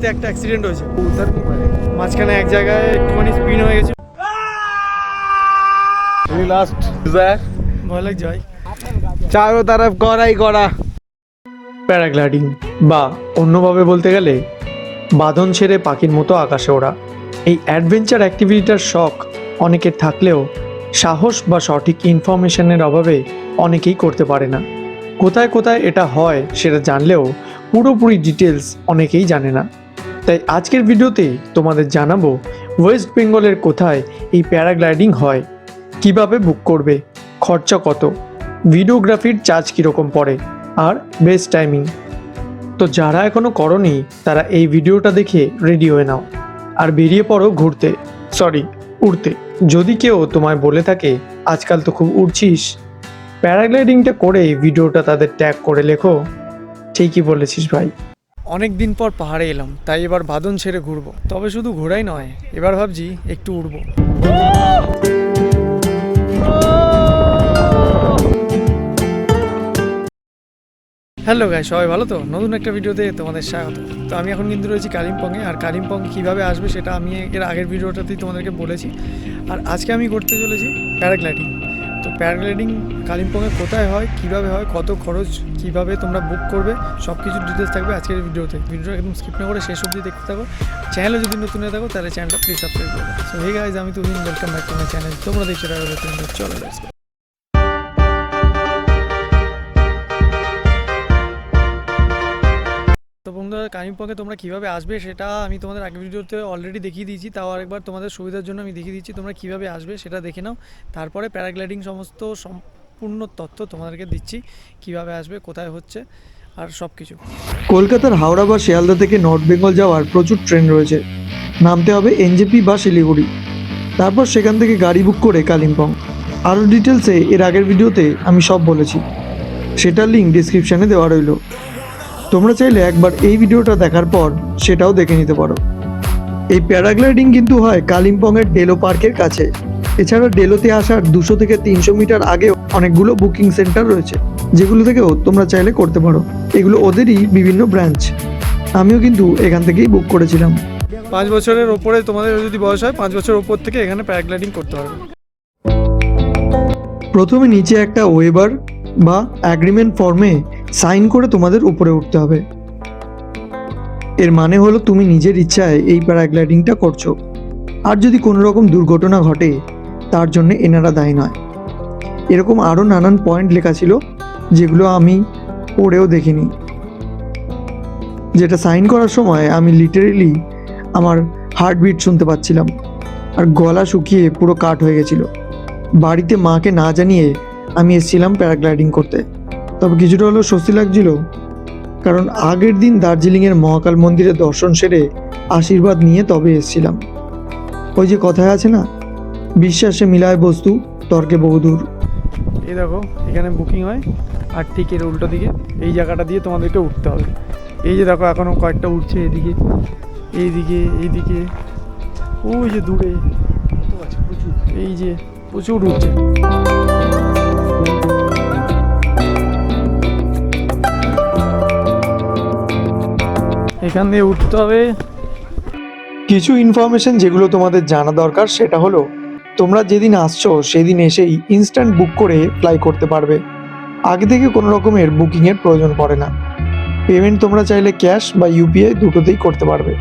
রাতে একটা অ্যাক্সিডেন্ট হয়েছে। মাঝখানে এক জায়গায় একটুখানি স্পিন হয়ে গেছে। লাস্ট স্যার ভয় লাগছে ভাই। চারো তরফ করাই করা প্যারাগ্লাইডিং বা অন্যভাবে বলতে গেলে বাঁধন ছেড়ে পাখির মতো আকাশে ওড়া। এই অ্যাডভেঞ্চার অ্যাক্টিভিটিটার শখ অনেকের থাকলেও সাহস বা সঠিক ইনফরমেশনের অভাবে অনেকেই করতে পারে না। কোথায় কোথায় এটা হয় সেটা জানলেও পুরোপুরি ডিটেলস অনেকেই জানে না। তাই আজকের ভিডিওতে তোমাদের জানাব ওয়েস্ট বেঙ্গলের কোথায় এই প্যারাগ্লাইডিং হয়, কীভাবে বুক করবে, খরচা কত, ভিডিওগ্রাফির চার্জ কীরকম পড়ে, আর বেস্ট টাইমিং। তো যারা এখনও করনি, তারা এই ভিডিওটা দেখে রেডি হয়ে নাও, আর বেরিয়ে পড়ো ঘুরতে, সরি, উড়তে। যদি কেউ তোমায় বলে থাকে, আজকাল তো খুব উড়ছিস, প্যারাগ্লাইডিংটা করে ভিডিওটা তাদের ট্যাগ করে লেখো। ঠিকই বলেছিস ভাই। অনেক দিন পর পাহাড়ে এলাম, তাই এবার বাদন ছেড়ে ঘুরবো। তবে শুধু ঘোরাই নয়, এবার ভাবছি একটু উড়বো। হ্যালো গাই সবাই ভালো তো? নতুন একটা ভিডিওতে তোমাদের স্বাগত। তো আমি এখন কিন্তু রয়েছি কালিম্পংয়ে, আর কালিম্পং কীভাবে আসবে সেটা আমি এর আগের ভিডিওটাতেই তোমাদেরকে বলেছি। আর আজকে আমি করতে চলেছি প্যারাগ্লাইডিং। তো প্যারাগ্লাইডিং কালিম্পংয়ে কোথায় হয়, কীভাবে হয়, কত খরচ, কীভাবে তোমরা বুক করবে সব কিছু ডিটেলস থাকবে আজকের ভিডিওতে ভিডিওটা একদম স্কিপ না করে শেষ অবধি দেখতে থাকো। চ্যানেলে যদি নতুন হয়ে থাকো, তাহলে চ্যানেলটা প্লিজ সাবস্ক্রাইব করবে সো হে গাইজ আমি তুমি welcome back to my channel তোমরা দেখছ চলো তো বন্ধুরা কালিম্পংয়ে তোমরা কীভাবে আসবে সেটা আমি তোমাদের আগের ভিডিওতে অলরেডি দেখিয়ে দিয়েছি। তাও আরেকবার তোমাদের সুবিধার জন্য আমি দেখিয়ে দিচ্ছি তোমরা কীভাবে আসবে সেটা দেখে নাও। তারপরে প্যারাগ্লাইডিং সমস্ত সম্পূর্ণ তথ্য তোমাদেরকে দিচ্ছি, কীভাবে আসবে, কোথায় হচ্ছে, আর সব কিছু কলকাতার হাওড়া বা শিয়ালদা থেকে নর্থ বেঙ্গল যাওয়ার প্রচুর ট্রেন রয়েছে। নামতে হবে এনজেপি বা শিলিগুড়ি। তারপর সেখান থেকে গাড়ি বুক করে কালিম্পং। আরও ডিটেলসে এর আগের ভিডিওতে আমি সব বলেছি। সেটার লিঙ্ক ডিসক্রিপশানে দেওয়া রইল। তোমরা চাইলে একবার এই ভিডিওটা দেখার পর সেটাও দেখে নিতে পারো। এই প্যারাগ্লাইডিং কিন্তু হয় কালিম্পংয়ের ডেলো পার্কের কাছে। এছাড়া ডেলোতে আসার দুশো থেকে তিনশো মিটার আগেও অনেকগুলো বুকিং সেন্টার রয়েছে যেগুলো থেকেও তোমরা চাইলে করতে পারো। এগুলো ওদেরই বিভিন্ন ব্রাঞ্চ। আমিও কিন্তু এখান থেকেই বুক করেছিলাম। পাঁচ বছরের ওপরে তোমাদের যদি বয়স হয় পাঁচ বছর ওপর থেকে এখানে প্যারাগ্লাইডিং করতে পারবে। প্রথমে নিচে একটা ওয়েবার বা অ্যাগ্রিমেন্ট ফর্মে সাইন করে তোমাদের উপরে উঠতে হবে। এর মানে হলো তুমি নিজের ইচ্ছায় এই প্যারাগ্লাইডিংটা করছ। আর যদি কোনো রকম দুর্ঘটনা ঘটে, তার জন্য এনারা দায়ী নয়। এরকম আরও নানান পয়েন্ট লেখা ছিল, যেগুলো আমি পড়েও দেখিনি। যেটা সাইন করার সময় আমি লিটারেলি আমার হার্টবিট শুনতে পাচ্ছিলাম, আর গলা শুকিয়ে পুরো কাট হয়ে গেছিল। বাড়িতে মাকে না জানিয়ে আমি এসেছিলাম প্যারাগ্লাইডিং করতে। তবে কিছুটা হলেও স্বস্তি লাগছিল। কারণ আগের দিন দার্জিলিংয়ের মহাকাল মন্দিরে দর্শন সেরে আশীর্বাদ নিয়ে তবে এসেছিলাম। ওই যে কথায় আছে না, বিশ্বাসে মিলায় বস্তু, তর্কে বহুদূর। এই দেখো, এখানে বুকিং হয়, আর ঠিক এর উল্টো দিকে, এই জায়গাটা দিয়ে তোমাদেরকে উঠতে হবে। এই যে দেখো এখনও কয়েকটা উঠছে এদিকে, এইদিকে এইদিকে। ওই যে দূরে, এই যে প্রচুর উঠছে। এখান দিয়ে উঠতে হবে। কিছু ইনফরমেশন যেগুলো তোমাদের জানা দরকার সেটা হলো তোমরা যেদিন আসছো সেদিন এসেই ইনস্ট্যান্ট বুক করে ফ্লাই করতে পারবে। আগে থেকে কোনো রকমের বুকিংয়ের প্রয়োজন পড়ে না। পেমেন্ট তোমরা চাইলে ক্যাশ বা ইউপিআই দুটোতেই করতে পারবে।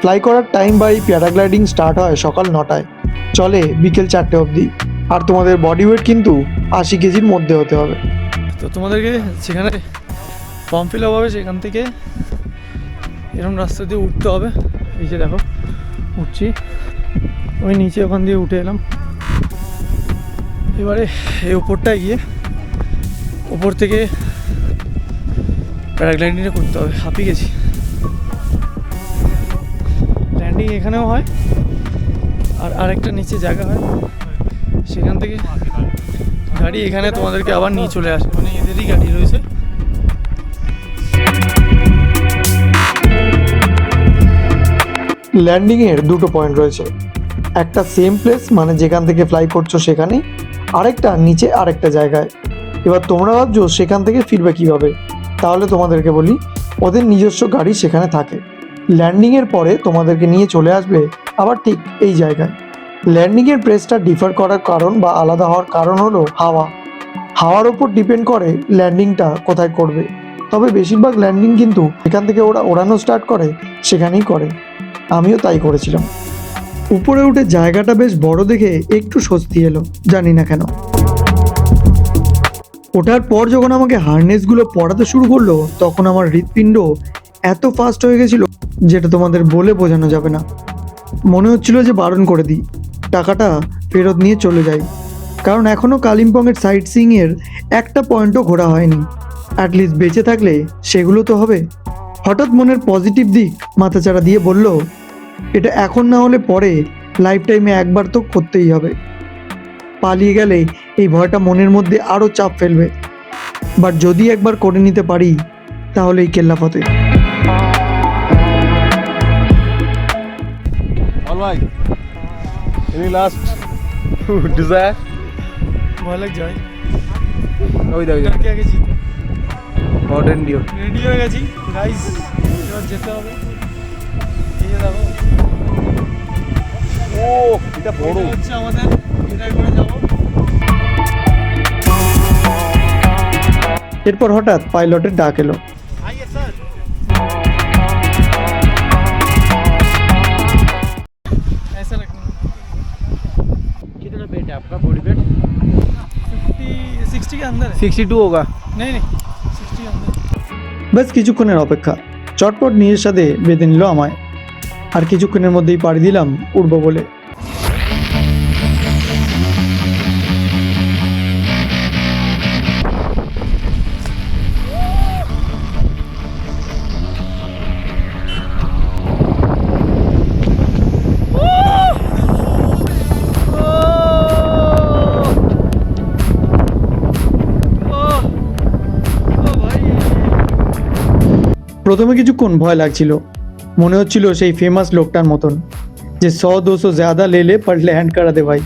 ফ্লাই করার টাইম বা এই প্যারাগ্লাইডিং স্টার্ট হয় সকাল নটায়। চলে বিকেল চারটে অবধি। আর তোমাদের বডি ওয়েট কিন্তু আশি কেজির মধ্যে হতে হবে। তো তোমাদেরকে সেখানে ফর্ম ফিল আপ হবে সেখান থেকে। এরকম রাস্তা দিয়ে উঠতে হবে। যে দেখো, উঠছি। ওই নিচে ওখান দিয়ে উঠে এলাম। এবারে এই ওপরটায় গিয়ে ওপর থেকে প্যারাগ্লাইডিংটা করতে হবে। হাঁপিয়ে গেছি। ল্যান্ডিং এখানেও হয়, আর আরেকটা নিচে জায়গা হয়। সেখান থেকে গাড়ি এখানে তোমাদেরকে আবার নিয়ে চলে আসে মানে এদেরই গাড়ি। ল্যান্ডিংয়ের দুটো পয়েন্ট রয়েছে। একটা সেম প্লেস মানে যেখান থেকে ফ্লাই করছ সেখানে, আরেকটা নিচে আরেকটা জায়গায়। এবার তোমরা ভাবছ, সেখান থেকে ফিরবে কীভাবে? তাহলে তোমাদেরকে বলি, ওদের নিজস্ব গাড়ি সেখানে থাকে। ল্যান্ডিংয়ের পরে তোমাদেরকে নিয়ে চলে আসবে আবার ঠিক এই জায়গায়। ল্যান্ডিংয়ের প্রেসটা ডিফার করার কারণ বা আলাদা হওয়ার কারণ হলো হাওয়া। হাওয়ার ওপর ডিপেন্ড করে ল্যান্ডিংটা কোথায় করবে। তবে বেশিরভাগ ল্যান্ডিং কিন্তু এখান থেকে ওরা ওড়ানো স্টার্ট করে, সেখানেই করে। আমিও তাই করেছিলাম। উপরে উঠে জায়গাটা বেশ বড় দেখে একটু স্বস্তি এলো, জানি না কেন। ওঠার পর যখন আমাকে হার্নেসগুলো পড়াতে শুরু করল, তখন আমার হৃৎপিণ্ড এত ফাস্ট হয়ে গেছিল, যেটা তোমাদের বলে বোঝানো যাবে না। মনে হচ্ছিল যে বারণ করে দিই, টাকাটা ফেরত নিয়ে চলে যাই। কারণ এখনও কালিম্পংয়ের সাইট সিইংয়ের একটা পয়েন্টও ঘোরা হয়নি। অ্যাটলিস্ট বেঁচে থাকলে সেগুলো তো হবে। হঠাৎ মনের পজিটিভ দিক মাথাচাড়া দিয়ে বলল এটা এখন না হলে পরে লাইফ টাইমে একবার তো করতেই হবে। পালিয়ে গেলে এই ভয়টা মনের মধ্যে আরও চাপ ফেলবে। বাট যদি একবার করে নিতে পারি তাহলে এই কেল্লা ফতে। All right. Any last desire? ভয় লাগছে ভাই। ওই দা ওই দা কালকে আগে জিতে। মডার্ন ডিও রেডি হয়ে গেছি। গাইস এবার যেতে হবে। এই যে দেখো ও এটা বড় এটা হচ্ছে আমাদের এটাই করে যাবো এরপর হঠাৎ পাইলটের ডাক এলো आइए सर ऐसा लगना कितना वेट है आपका बॉडी वेट फिफ्टी सिक्सटी के अंदर है 62 होगा नहीं नहीं सिक्सटी के अंदर বেশ কিছুক্ষণের অপেক্ষা চটপট নিজের সাথে বেঁধে নিল আমায় আর কিছুক্ষণের মধ্যেই পাড়ি দিলাম উড়বো বলে। প্রথমে কিছুক্ষণ ভয় লাগছিল। মনে হচ্ছিল সেই ফেমাস লোকটার মতন, যে স দুশো জ্যাদা লেলে পারলে হ্যান্ড করাতে ভাই।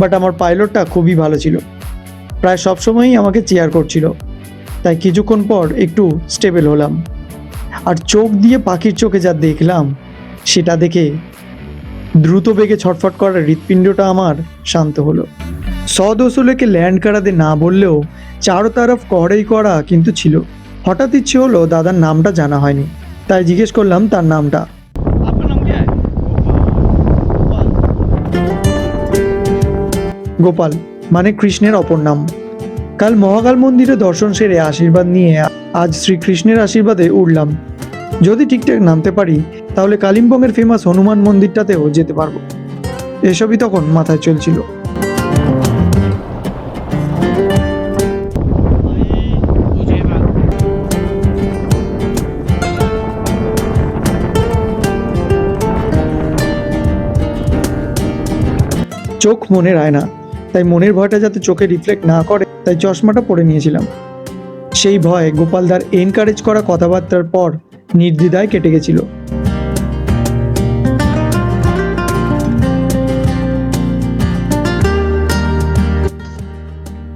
বাট আমার পাইলটটা খুবই ভালো ছিল। প্রায় সবসময়ই আমাকে চেয়ার করছিল। তাই কিছুক্ষণ পর একটু স্টেবল হলাম। আর চোখ দিয়ে পাখির চোখে যা দেখলাম, সেটা দেখে দ্রুত বেগে ছটফট করার হৃৎপিণ্ডটা আমার শান্ত হলো। সদোসলেকে ল্যান্ড করাতে না বললেও চারো তরফ কড়াই করা কিন্তু ছিল। হঠাৎ ইচ্ছে হলো দাদার নামটা জানা হয়নি। তাই জিজ্ঞেস করলাম তার নামটা। গোপাল। মানে কৃষ্ণের অপর নাম। কাল মহাকাল মন্দিরে দর্শন সেরে আশীর্বাদ নিয়ে আজ শ্রীকৃষ্ণের আশীর্বাদে উঠলাম। যদি ঠিকঠাক নামতে পারি তাহলে কালিম্পংয়ের ফেমাস হনুমান মন্দিরটাতেও যেতে পারব। এসবই তখন মাথায় চলছিল। চোখ মনের আয়না। তাই মনের ভয়টা যাতে চোখে রিফ্লেক্ট না করে, তাই চশমাটা পরে নিয়েছিলাম। সেই ভয়ে গোপালদার এনকারেজ করা কথাবার্তার পর নির্দ্বিধায় কেটে গেছিল।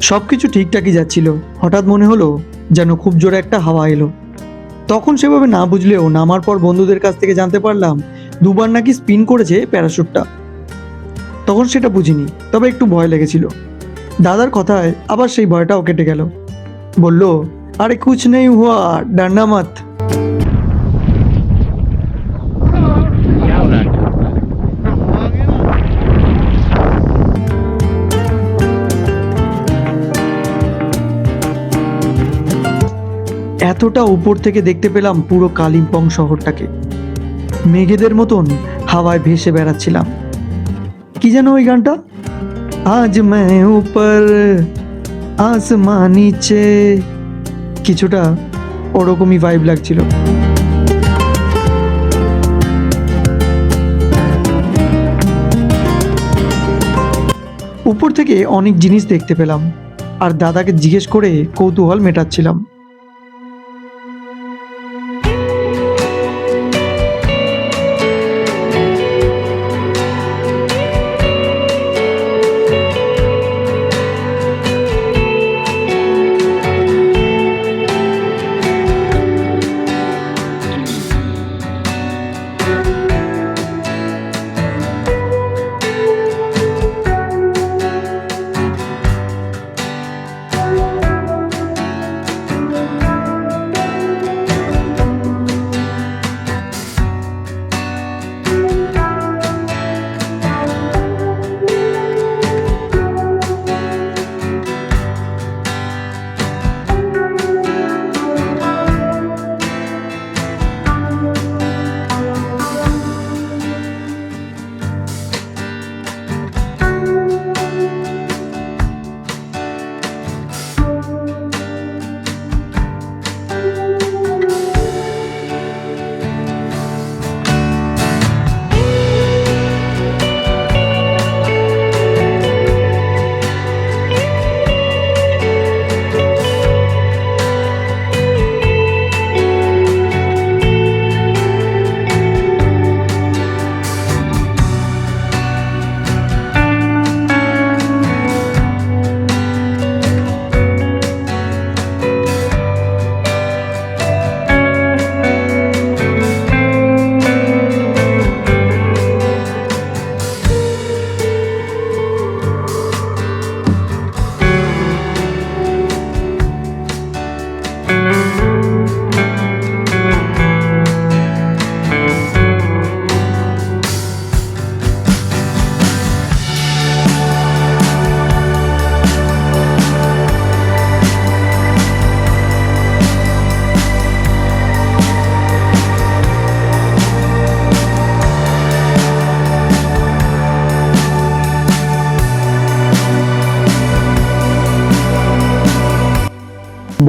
সব কিছু ঠিকঠাকই যাচ্ছিল। হঠাৎ মনে হলো যেন খুব জোরে একটা হাওয়া এলো। তখন সেভাবে না বুঝলেও নামার পর বন্ধুদের কাছ থেকে জানতে পারলাম, দুবার নাকি স্পিন করেছে প্যারাশুটটা তখন সেটা বুঝিনি, তবে একটু ভয় লেগেছিল। দাদার কথায় আবার সেই ভয়টাও কেটে গেল। বলল, আরে কুছ নেই হুয়া, ডান্ডা মত। এতটা উপর থেকে দেখতে পেলাম পুরো কালিম্পং শহরটাকে। মেঘেদের মতন হাওয়ায় ভেসে বেড়াচ্ছিলাম। কি যেন ওই গানটা? আজ মে উপর আসমা নিচে। কিছুটা ওরকমই ভাইব লাগছিল। উপর থেকে অনেক জিনিস দেখতে পেলাম। আর দাদাকে জিজ্ঞেস করে কৌতূহল মেটাচ্ছিলাম।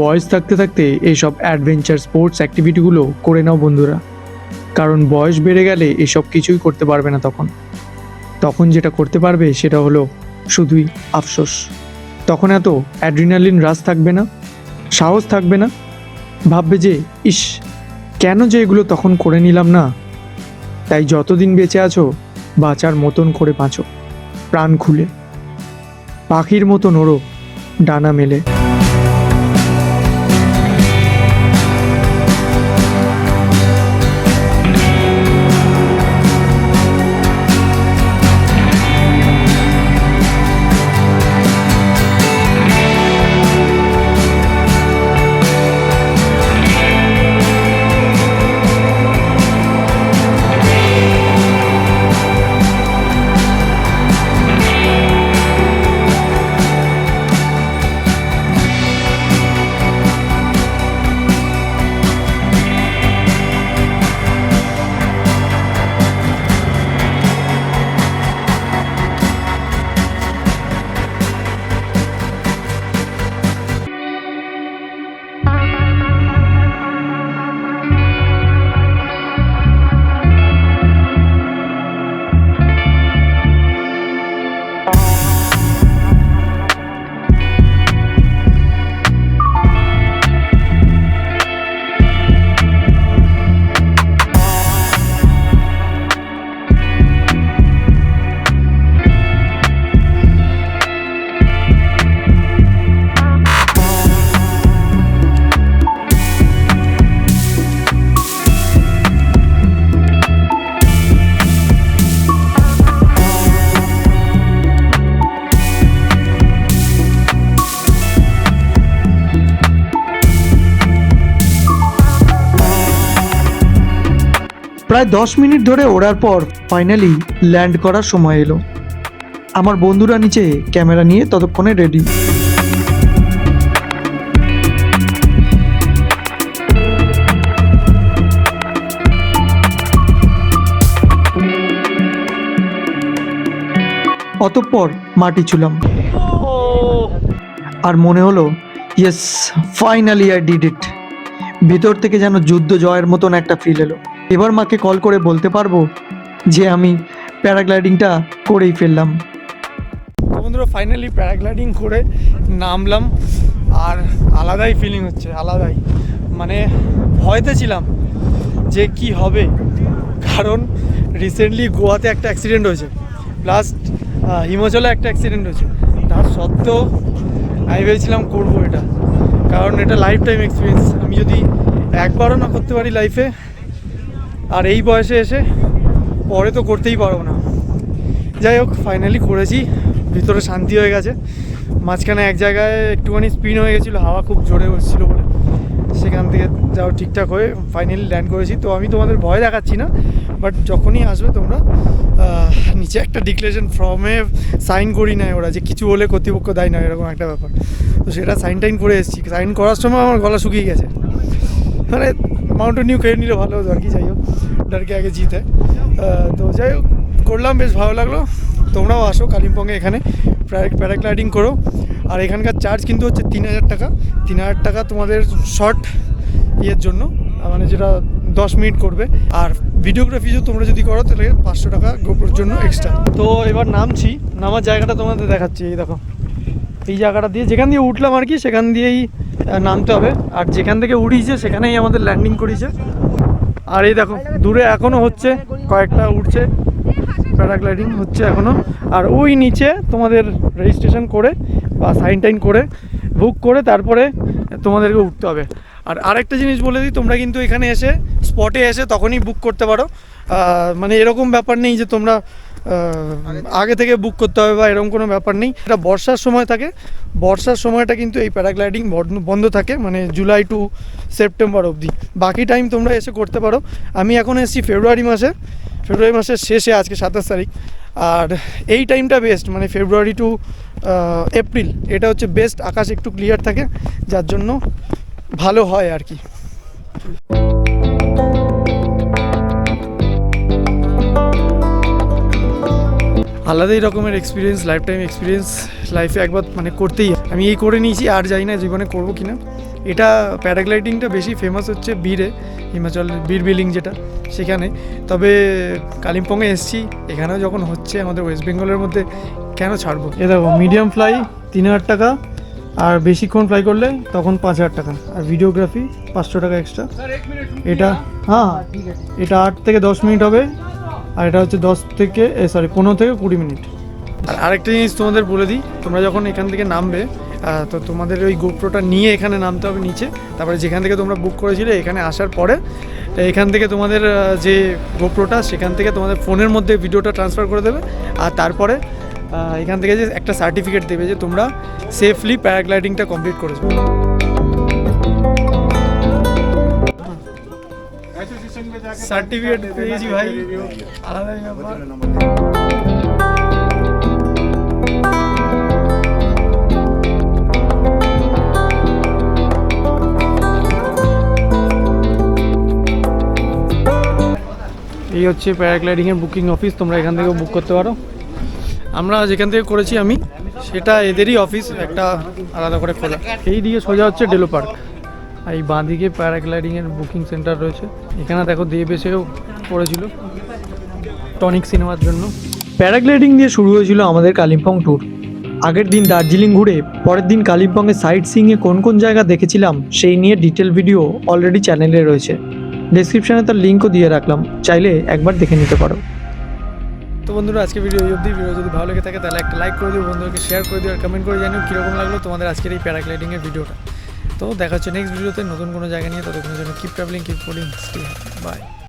বয়স থাকতে থাকতে এইসব অ্যাডভেঞ্চার স্পোর্টস অ্যাক্টিভিটিগুলো করে নাও বন্ধুরা। কারণ বয়স বেড়ে গেলে এসব কিছুই করতে পারবে না তখন। তখন যেটা করতে পারবে সেটা হলো শুধুই আফসোস। তখন এত অ্যাড্রিনালিন রাস থাকবে না? সাহস থাকবে না? ভাববে যে, ইস, কেন যে এগুলো তখন করে নিলাম না? তাই যতদিন বেঁচে আছো, বাঁচার মতন করে বাঁচো। প্রাণ খুলে। পাখির মতো নড়ো, ডানা মেলে। প্রায় দশ মিনিট ধরে ওড়ার পর ফাইনালি ল্যান্ড করার সময় এলো। আমার বন্ধুরা নিচে ক্যামেরা নিয়ে ততক্ষণে রেডি অতঃপর মাটি ছুলাম। আর মনে হলো yes finally I did it ভিতর থেকে যেন যুদ্ধ জয়ের মতন একটা ফিল এলো। এবার মাকে কল করে বলতে পারব যে আমি প্যারাগ্লাইডিংটা করেই ফেললাম। বন্ধুরা ফাইনালি প্যারাগ্লাইডিং করে নামলাম আর আলাদাই ফিলিং হচ্ছে, আলাদাই। মানে ভয়তে ছিলাম যে কি হবে, কারণ রিসেন্টলি গোয়াতে একটা অ্যাক্সিডেন্ট হয়েছে প্লাস হিমাচলে একটা অ্যাক্সিডেন্ট হয়েছে। তার সত্ত্বেও আমি ভেবেছিলাম করব এটা, কারণ এটা লাইফ টাইম এক্সপিরিয়েন্স আমি যদি একবারও না করতে পারি লাইফে আর এই বয়সে এসে পরে তো করতেই পারব না। যাই হোক ফাইনালি করেছি। ভিতরে শান্তি হয়ে গেছে। মাঝখানে এক জায়গায় একটুখানি স্পিন হয়ে গেছিল, হাওয়া খুব জোরে হচ্ছিল বলে। সেখান থেকে যাও ঠিকঠাক হয়ে ফাইনালি ল্যান্ড করেছি। তো আমি তোমাদের ভয় দেখাচ্ছি না বাট যখনই আসবে তোমরা নিচে একটা ডিক্লারেশন ফর্মে সাইন করি নেয় ওরা যে কিছু হলে কর্তৃপক্ষ দেয় না, এরকম একটা ব্যাপার। তো সেটা সাইন টাইন করে এসেছি। সাইন করার সময় আমার গলা শুকিয়ে গেছে। মানে মাউন্টেন নিউ কেড়ে নিলে ভালো হতো আর কি যাই হোক, ডারকে আগে জিতে। তো যাই হোক, করলাম, বেশ ভালো লাগল। তোমরাও আসো কালিম্পংয়ে এখানে প্যারাগ্লাইডিং করো। আর এখানকার চার্জ কিন্তু হচ্ছে তিন হাজার টাকা। তিন হাজার টাকা তোমাদের শর্ট ইয়ের জন্য মানে যেটা দশ মিনিট করবে। আর ভিডিওগ্রাফি যদি তোমরা যদি করো, তাহলে পাঁচশো টাকা গোপ্রোর জন্য এক্সট্রা তো এবার নামছি, নামার জায়গাটা তোমাদের দেখাচ্ছি, এই দেখো। এই জায়গাটা দিয়ে যেখান দিয়ে উঠলাম আর কি, সেখান দিয়েই নামতে হবে। আর যেখান থেকে উড়িয়েছে, সেখানেই আমাদের ল্যান্ডিং করিয়েছে। আর এই দেখো, দূরে এখনও হচ্ছে, কয়েকটা উঠছে প্যারাগ্লাইডিং হচ্ছে এখনও আর ওই নিচে তোমাদের রেজিস্ট্রেশন করে বা সাইন টাইন করে বুক করে তারপরে তোমাদেরকে উঠতে হবে। আর আরেকটা জিনিস বলে দিই, তোমরা কিন্তু এখানে এসে স্পটে এসে তখনই বুক করতে পারো। মানে এরকম ব্যাপার নেই যে তোমরা আগে থেকে বুক করতে হবে বা এরকম কোনো ব্যাপার নেই। এটা বর্ষার সময় থাকে। বর্ষার সময়টা কিন্তু এই প্যারাগ্লাইডিং বন্ধ- থাকে মানে জুলাই টু সেপ্টেম্বর অবধি। বাকি টাইম তোমরা এসে করতে পারো। আমি এখন এসেছি ফেব্রুয়ারি মাসে। ফেব্রুয়ারি মাসের শেষে আজকে সাতাশ তারিখ। আর এই টাইমটা বেস্ট মানে ফেব্রুয়ারি টু এপ্রিল এটা হচ্ছে বেস্ট আকাশ একটু ক্লিয়ার থাকে। যার জন্য ভালো হয় আর কি। আলাদাই রকমের এক্সপিরিয়েন্স লাইফ টাইম এক্সপিরিয়েন্স লাইফে একবার মানে করতেই আমি এই করে নিয়েছি আর জানি না জীবনে করব কিনা। এটা প্যারাগ্লাইডিংটা বেশি ফেমাস হচ্ছে বীরে হিমাচল বীর বিলিং যেটা সেখানে। তবে কালিম্পংয়ে এসছি এখানেও যখন হচ্ছে আমাদের ওয়েস্ট বেঙ্গলের মধ্যে কেন ছাড়বো? এ দেখো মিডিয়াম ফ্লাই তিন হাজার টাকা আর বেশিক্ষণ ফ্লাই করলে তখন পাঁচ হাজার টাকা। আর ভিডিওগ্রাফি পাঁচশো টাকা এক্সট্রা এটা হ্যাঁ এটা আট থেকে দশ মিনিট হবে। আর এটা হচ্ছে দশ থেকে সরি পনেরো থেকে কুড়ি মিনিট। আর আরেকটা জিনিস তোমাদের বলে দিই, তোমরা যখন এখান থেকে নামবে তো তোমাদের ওই গোপ্রোটা নিয়ে এখানে নামতে হবে নিচে। তারপরে যেখান থেকে তোমরা বুক করেছিলে, এখানে আসার পরে এখান থেকে তোমাদের যে গোপ্রোটা সেখান থেকে তোমাদের ফোনের মধ্যে ভিডিওটা ট্রান্সফার করে দেবে। আর তারপরে এখান থেকে যে একটা সার্টিফিকেট দেবে যে তোমরা সেফলি প্যারাগ্লাইডিংটা কমপ্লিট করেছ। সার্টিফিকেট পেয়েছি ভাই। ব্যাপার। এই হচ্ছে প্যারাগ্লাইডিংয়ের বুকিং অফিস, তোমরা এখান থেকেও বুক করতে পারো। আমরা যেখান থেকে করেছি আমি, সেটা এদেরই অফিস একটা আলাদা করে খোলা। এই দিকে সোজা হচ্ছে ডেলো পার্ক। আর এই বাঁ দিকে প্যারাগ্লাইডিংয়ের বুকিং সেন্টার রয়েছে। এখানে দেখো দেব এসেও করেছিল টনিক সিনেমার জন্য। প্যারাগ্লাইডিং দিয়ে শুরু হয়েছিল আমাদের কালিম্পং ট্যুর আগের দিন দার্জিলিং ঘুরে পরের দিন কালিম্পংয়ের সাইট সিংয়ে কোন কোন জায়গা দেখেছিলাম সেই নিয়ে ডিটেল ভিডিও অলরেডি চ্যানেলে রয়েছে। ডেসক্রিপশনে তার লিঙ্কও দিয়ে রাখলাম। চাইলে একবার দেখে নিতে পারো। তো বন্ধুরা আজকে ভিডিও অবধি। ভিডিও যদি ভালো লেগে থাকে, তাহলে একটা লাইক করে দিও, বন্ধুদেরকে শেয়ার করে দিও, আর কমেন্ট করে জানিও কীরকম লাগল তোমাদের আজকের এই প্যারাগ্লাইডিংয়ের ভিডিওটা তো দেখা হচ্ছে নেক্সট ভিডিওতে নতুন কোনো জায়গা নিয়ে, ততক্ষণের জন্য keep travelling keep following bye